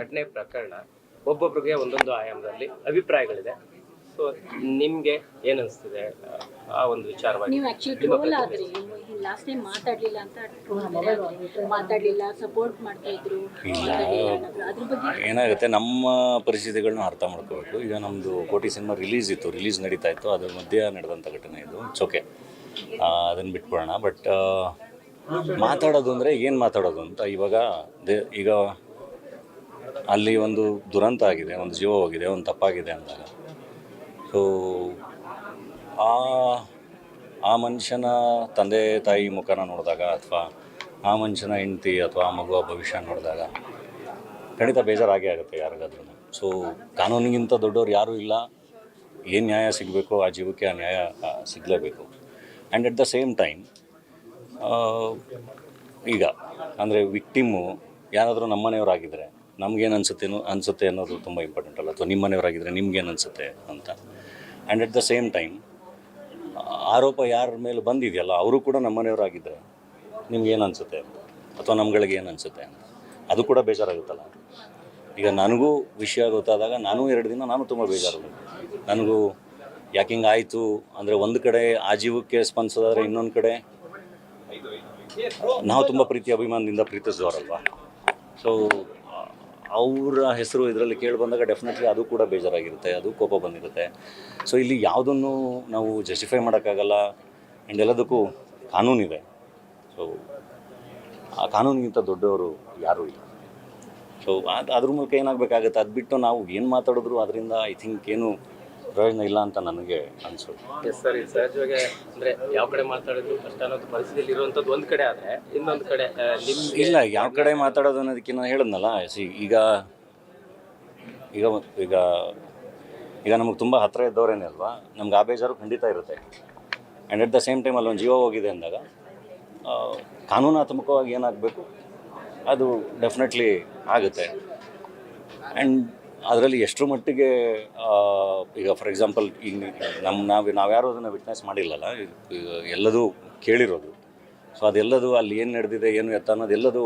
ಘಟನೆ ಪ್ರಕರಣ ಒಬ್ಬೊಬ್ರಿಗೆ ಒಂದೊಂದು ಆಯಾಮದಲ್ಲಿ ಅಭಿಪ್ರಾಯಗಳಿದೆ. ಸೊ ನಿಮ್ಗೆ ಏನ್ ಅನಿಸ್ತಿದೆ? ಆ ಒಂದು ವಿಚಾರವಾಗಿ ನೀವು ಆಕ್ಚುಲಿ ಟ್ರೋಲ್ ಆದ್ರಿ. ಲಾಸ್ಟ್ ಟೈಮ್ ಮಾತಾಡ್ಲಿಲ್ಲ ಅಂತ ಟ್ರೋಲ್ ಮಾತಾಡ್ಲಿಲ್ಲ ಸಪೋರ್ಟ್ ಮಾಡ್ತಾ ಇದ್ರು. ಅದ್ರ ಬಗ್ಗೆ ಏನಾಗುತ್ತೆ ನಮ್ಮ ಪರಿಸ್ಥಿತಿಗಳನ್ನ ಅರ್ಥ ಮಾಡ್ಕೋಬೇಕು. ಈಗ ನಮ್ಮದು ಕೋಟಿ ಸಿನಿಮಾ ರಿಲೀಸ್ ಇತ್ತು ರಿಲೀಸ್ ನಡೀತಾ ಇತ್ತು. ಅದ್ರ ಮಧ್ಯೆ ನಡೆದಂಥ ಘಟನೆ ಇದು. ಚೋಕೆ ಅದನ್ನು ಬಿಟ್ಬಿಡೋಣ. ಬಟ್ ಮಾತಾಡೋದು ಅಂದರೆ ಏನು ಮಾತಾಡೋದು ಅಂತ ಇವಾಗ ದೇ ಈಗ ಅಲ್ಲಿ ಒಂದು ದುರಂತ ಆಗಿದೆ, ಒಂದು ಜೀವ ಹೋಗಿದೆ, ಒಂದು ತಪ್ಪಾಗಿದೆ ಅಂದಾಗ. ಸೊ ಆ ಆ ಮನುಷ್ಯನ ತಂದೆ, ತಾಯಿ ಮುಖನ ನೋಡಿದಾಗ ಅಥವಾ ಆ ಮನುಷ್ಯನ ಹೆಂಡತಿ ಅಥವಾ ಆ ಮಗುವ ಭವಿಷ್ಯ ನೋಡಿದಾಗ ಖಂಡಿತ ಬೇಜಾರಾಗೇ ಆಗುತ್ತೆ ಯಾರಿಗಾದ್ರೂ. ಸೊ ಕಾನೂನಿಗಿಂತ ದೊಡ್ಡವ್ರು ಯಾರೂ ಇಲ್ಲ. ಏನು ನ್ಯಾಯ ಸಿಗಬೇಕು ಆ ಜೀವಕ್ಕೆ ಆ ನ್ಯಾಯ ಸಿಗಲೇಬೇಕು. And at the same time ಈಗ, ಅಂದರೆ ವಿಕ್ಟಿಮ್ಮು ಯಾರಾದರೂ ನಮ್ಮನೆಯವರಾಗಿದ್ದರೆ ನಮಗೇನು ಅನ್ಸುತ್ತೇನೋ ಅನಿಸುತ್ತೆ ಅನ್ನೋದು ತುಂಬ ಇಂಪಾರ್ಟೆಂಟ್ ಅಲ್ಲ. ಅಥವಾ ನಿಮ್ಮ ಮನೆಯವರಾಗಿದ್ದರೆ ನಿಮ್ಗೇನು ಅನಿಸುತ್ತೆ ಅಂತ. And at the same time ಆರೋಪ ಯಾರ ಮೇಲೆ ಬಂದಿದೆಯಲ್ಲ, ಅವರು ಕೂಡ ನಮ್ಮ ಮನೆಯವರಾಗಿದ್ದರೆ ನಿಮ್ಗೇನು ಅನಿಸುತ್ತೆ ಅಥವಾ ನಮ್ಗಳಿಗೆ ಏನು ಅನಿಸುತ್ತೆ ಅಂತ. ಅದು ಕೂಡ ಬೇಜಾರಾಗುತ್ತಲ್ಲ. ಈಗ ನನಗೂ ವಿಷಯ ಗೊತ್ತಾದಾಗ ನಾನು ಎರಡು ದಿನ ನಾನು ತುಂಬ ಬೇಜಾರು ನನಗೂ ಯಾಕೆ ಆಯಿತು ಅಂದರೆ ಒಂದು ಕಡೆ ಆ ಜೀವಕ್ಕೆ ಸ್ಪಂದಿಸೋದಾದ್ರೆ ಇನ್ನೊಂದು ಕಡೆ ನಾವು ತುಂಬ ಪ್ರೀತಿ ಅಭಿಮಾನದಿಂದ ಪ್ರೀತಿಸಿದವರಲ್ವಾ ಸೊ ಅವರ ಹೆಸರು ಇದರಲ್ಲಿ ಕೇಳಿ ಬಂದಾಗ ಡೆಫಿನೆಟ್ಲಿ ಅದು ಕೂಡ ಬೇಜಾರಾಗಿರುತ್ತೆ, ಅದು ಕೋಪ ಬಂದಿರುತ್ತೆ. ಸೊ ಇಲ್ಲಿ ಯಾವುದನ್ನು ನಾವು ಜಸ್ಟಿಫೈ ಮಾಡೋಕ್ಕಾಗಲ್ಲ ಆ್ಯಂಡ್ ಎಲ್ಲದಕ್ಕೂ ಕಾನೂನಿದೆ ಸೊ ಆ ಕಾನೂನಿಗಿಂತ ದೊಡ್ಡವರು ಯಾರೂ ಇಲ್ಲ. ಸೊ ಅದು, ಅದ್ರ ಮೂಲಕ ಏನಾಗಬೇಕಾಗುತ್ತೆ? ಅದು ಬಿಟ್ಟು ನಾವು ಏನು ಮಾತಾಡಿದ್ರು, ಅದರಿಂದ ಐ ಥಿಂಕ್ ಏನು ಪ್ರಯೋಜನ ಇಲ್ಲ ಅಂತ ನನಗೆ ಅನಿಸೋದು. ಎಸ್ ಸರ್ ಇದು ಸಹಜವಾಗಿ ಅಂದ್ರೆ ಯಾವ ಕಡೆ ಮಾತಾಡಿದ್ರು ಕಷ್ಟ ಅನ್ನೋದು ಪರಿಸ್ಥಿತಿಯಲ್ಲಿ ಇರುವಂತದ್ದು ಒಂದ್ ಕಡೆ ಆದ್ರೆ ಇನ್ನೊಂದು ಕಡೆ ನಿಮ್ಗೆ ಇಲ್ಲ ಯಾವ ಕಡೆ ಮಾತಾಡೋದು ಅನ್ನೋದಕ್ಕೆ ನಾನು ಹೇಳಿದ್ನಲ್ಲ ಸಿ ಈಗ ಈಗ ಈಗ ಈಗ ನಮಗೆ ತುಂಬ ಹತ್ತಿರ ಇದ್ದವರೇನೆ ಅಲ್ವಾ? ನಮ್ಗೆ ಆ ಬೇಜಾರು ಖಂಡಿತ ಇರುತ್ತೆ. And at the same time ಅಲ್ಲೊಂದು ಜೀವ ಹೋಗಿದೆ ಅಂದಾಗ ಕಾನೂನಾತ್ಮಕವಾಗಿ ಏನಾಗಬೇಕು ಅದು ಡೆಫಿನೆಟ್ಲಿ ಆಗುತ್ತೆ. ಆ್ಯಂಡ್ ಅದರಲ್ಲಿ ಎಷ್ಟರ ಮಟ್ಟಿಗೆ ಈಗ ಫಾರ್ ಎಕ್ಸಾಂಪಲ್ ಈಗ ನಮ್ಮ ನಾವು ನಾವ್ಯಾರು ಅದನ್ನು ವಿಟ್ನೆಸ್ ಮಾಡಿಲ್ಲಲ್ಲ ಎಲ್ಲದೂ ಕೇಳಿರೋದು. ಸೊ ಅದೆಲ್ಲದು ಅಲ್ಲಿ ಏನು ನಡೆದಿದೆ, ಏನು ಎತ್ತ ಅನ್ನೋದು ಎಲ್ಲದೂ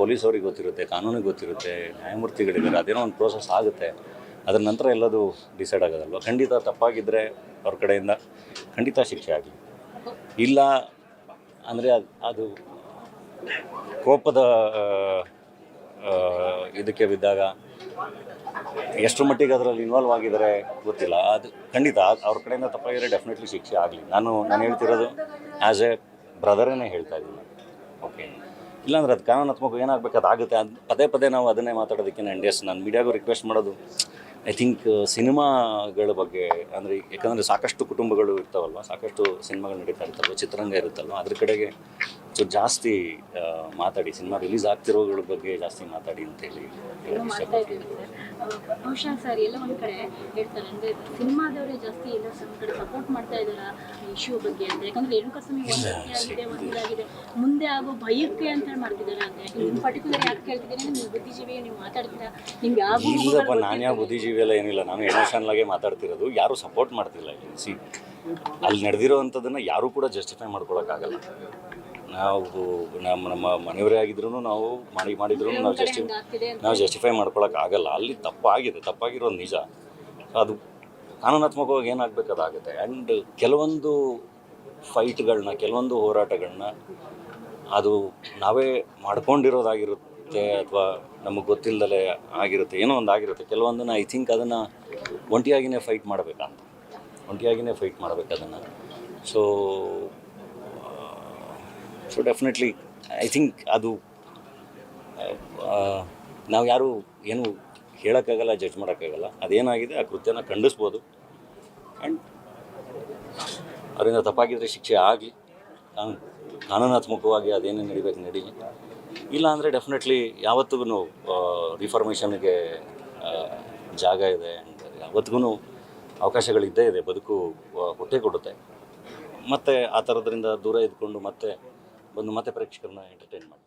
ಪೊಲೀಸವ್ರಿಗೆ ಗೊತ್ತಿರುತ್ತೆ, ಕಾನೂನಿಗೆ ಗೊತ್ತಿರುತ್ತೆ, ನ್ಯಾಯಮೂರ್ತಿಗಳಿದ್ದಾರೆ, ಅದೇನೋ ಒಂದು ಪ್ರೋಸೆಸ್ ಆಗುತ್ತೆ. ಅದರ ನಂತರ ಎಲ್ಲದು ಡಿಸೈಡ್ ಆಗೋದಲ್ವ? ಖಂಡಿತ ತಪ್ಪಾಗಿದ್ದರೆ ಅವ್ರ ಕಡೆಯಿಂದ ಖಂಡಿತ ಶಿಕ್ಷೆ ಆಗಲಿ. ಇಲ್ಲ ಅಂದರೆ ಅದು ಅದು ಕೋಪದ ಇದಕ್ಕೆ ಬಿದ್ದಾಗ ಎಷ್ಟು ಮಟ್ಟಿಗೆ ಅದರಲ್ಲಿ ಇನ್ವಾಲ್ವ್ ಆಗಿದ್ದಾರೆ ಗೊತ್ತಿಲ್ಲ. ಅದು ಖಂಡಿತ ಅವ್ರ ಕಡೆಯಿಂದ ತಪ್ಪಾಗಿದ್ರೆ ಡೆಫಿನೆಟ್ಲಿ ಶಿಕ್ಷೆ ಆಗಲಿ. ನಾನು ನಾನು ಹೇಳ್ತಿರೋದು ಆ್ಯಸ್ ಎ ಬ್ರದರನ್ನೇ ಹೇಳ್ತಾ ಇದ್ದೀನಿ. ಓಕೆ ಇಲ್ಲಾಂದ್ರೆ ಅದು ಕಾನೂನಾತ್ಮಕ ಏನಾಗಬೇಕು, ಅದಾಗುತ್ತೆ. ಅದು ಪದೇ ಪದೇ ನಾವು ಅದನ್ನೇ ಮಾತಾಡೋದಕ್ಕೆ ನಾನು ಎಸ್ ನಾನು ಮೀಡಿಯಾಗೂ ರಿಕ್ವೆಸ್ಟ್ ಮಾಡೋದು. ಐ ಥಿಂಕ್ ಸಿನಿಮಾಗಳ ಬಗ್ಗೆ, ಅಂದರೆ ಯಾಕಂದರೆ ಸಾಕಷ್ಟು ಕುಟುಂಬಗಳು ಇರ್ತಾವಲ್ವ, ಸಾಕಷ್ಟು ಸಿನಿಮಾಗಳು ನಡೀತಾ ಇರ್ತಾವಲ್ವ ಚಿತ್ರರಂಗ ಇರುತ್ತಲ್ವ, ಅದ್ರ ಕಡೆಗೆ ಸೊ ಜಾಸ್ತಿ ಮಾತಾಡಿ. ಸಿನಿಮಾ ರಿಲೀಸ್ ಆಗ್ತಿರೋಗಳ ಬಗ್ಗೆ ಜಾಸ್ತಿ ಮಾತಾಡಿ ಅಂತೇಳಿ ಇದ್ದೀವಿ ಸರ್. ಬಹುಶಃ ಸರ್ ಎಲ್ಲ ಒಂದು ಕಡೆ ಹೇಳ್ತಾರೆ. ಅಂದ್ರೆ ಸಿನಿಮಾದವರೇ ಜಾಸ್ತಿ ಎಲ್ಲ ಕಡೆ ಸಪೋರ್ಟ್ ಮಾಡ್ತಾ ಇದ್ದಾರೆ ಇಶ್ಯೂ ಬಗ್ಗೆ ಅಂತ? ಯಾಕಂದ್ರೆ ಏನು ಒಂದು ಒಂದಾಗಿದೆ ಒಂದು ಇದಾಗಿದೆ ಮುಂದೆ ಆಗೋ ಭಯಕ್ಕೆ ಅಂತ ಹೇಳಿ ಮಾಡ್ತಿದ್ದಾರೆ ಅಂತ. ಯಾಕಂದ್ರೆ ನಿಮ್ಮ ಪರ್ಟಿಕ್ಯುಲರ್ ಯಾಕೆ ಕೇಳ್ತಿದ್ದೀನಿ ನೀವು ಬುದ್ಧಿಜೀವಿ ನೀವು ಮಾತಾಡ್ತೀರಾ? ನಿಮ್ಗೆ ಯಾವ ಇಲ್ಲಪ್ಪ ನಾನು ಯಾವ ಬುದ್ಧಿಜೀವಿ ಎಲ್ಲ ಏನಿಲ್ಲ. ನಾನು ಎಮೋಷನಲ್ ಆಗೇ ಮಾತಾಡ್ತಿರೋದು ಯಾರು ಸಪೋರ್ಟ್ ಮಾಡ್ತಿಲ್ಲ ಇಲ್ಲಿ. ಸಿ ಅಲ್ಲಿ ನಡೆದಿರೋ ಅಂಥದ್ದನ್ನು ಯಾರೂ ಕೂಡ ಜಸ್ಟಿಫೈ ಮಾಡ್ಕೊಳಕ್ಕಾಗಲ್ಲ ನಾವು ನಮ್ಮ ನಮ್ಮ ಮನೆಯವರೇ ಆಗಿದ್ರು ನಾವು ಮಾಡಿ ಮಾಡಿದ್ರು ನಾವು ಜಸ್ಟಿ ನಾವು ಜಸ್ಟಿಫೈ ಮಾಡ್ಕೊಳಕ್ಕೆ ಆಗಲ್ಲ ಅಲ್ಲಿ ತಪ್ಪಾಗಿದೆ ತಪ್ಪಾಗಿರೋದು ನಿಜ. ಅದು ಕಾನೂನಾತ್ಮಕವಾಗಿ ಏನಾಗಬೇಕು ಅದಾಗುತ್ತೆ ಆ್ಯಂಡ್ ಕೆಲವೊಂದು ಫೈಟ್ಗಳನ್ನ ಕೆಲವೊಂದು ಹೋರಾಟಗಳನ್ನ ಅದು ನಾವೇ ಮಾಡ್ಕೊಂಡಿರೋದಾಗಿರುತ್ತೆ ಅಥವಾ ನಮಗೆ ಗೊತ್ತಿಲ್ಲದಲೇ ಆಗಿರುತ್ತೆ. ಏನೋ ಒಂದು ಆಗಿರುತ್ತೆ. ಕೆಲವೊಂದನ್ನು ಐ ಥಿಂಕ್ ಅದನ್ನು ಒಂಟಿಯಾಗಿನೇ ಫೈಟ್ ಮಾಡಬೇಕಂತ. ಒಂಟಿಯಾಗಿನೇ ಫೈಟ್ ಮಾಡ್ಬೇಕು ಅದನ್ನು so so definitely I think ಅದು ನಾವು ಯಾರು ಏನು ಹೇಳೋಕ್ಕಾಗಲ್ಲ ಜಡ್ಜ್ ಮಾಡೋಕ್ಕಾಗಲ್ಲ. ಅದೇನಾಗಿದೆ, ಆ ಕೃತ್ಯನ ಖಂಡಿಸ್ಬೋದು. ಆ್ಯಂಡ್ ಅದರಿಂದ ತಪ್ಪಾಗಿದ್ದರೆ ಶಿಕ್ಷೆ ಆಗಲಿ. ಕಾನೂನು ಕಾನೂನಾತ್ಮಕವಾಗಿ ಅದೇನೇ ನಡಿಬೇಕು ನಡೀಲಿ. ಇಲ್ಲ ಅಂದರೆ ಡೆಫಿನೆಟ್ಲಿ ಯಾವತ್ತಿಗೂ ರಿಫಾರ್ಮೇಷನ್ಗೆ ಜಾಗ ಇದೆ ಆ್ಯಂಡ್ ಯಾವತ್ತಿಗೂ ಅವಕಾಶಗಳಿದ್ದೇ ಇದೆ, ಬದುಕು ಹೊಟ್ಟೆ ಕೊಡುತ್ತೆ. ಮತ್ತು ಆ ಥರದ್ರಿಂದ ದೂರ ಇದ್ಕೊಂಡು ಮತ್ತೆ ಬಂದು ಮತ್ತೆ ಪ್ರೇಕ್ಷಕರನ್ನ ಎಂಟರ್ಟೈನ್ ಮಾಡಿ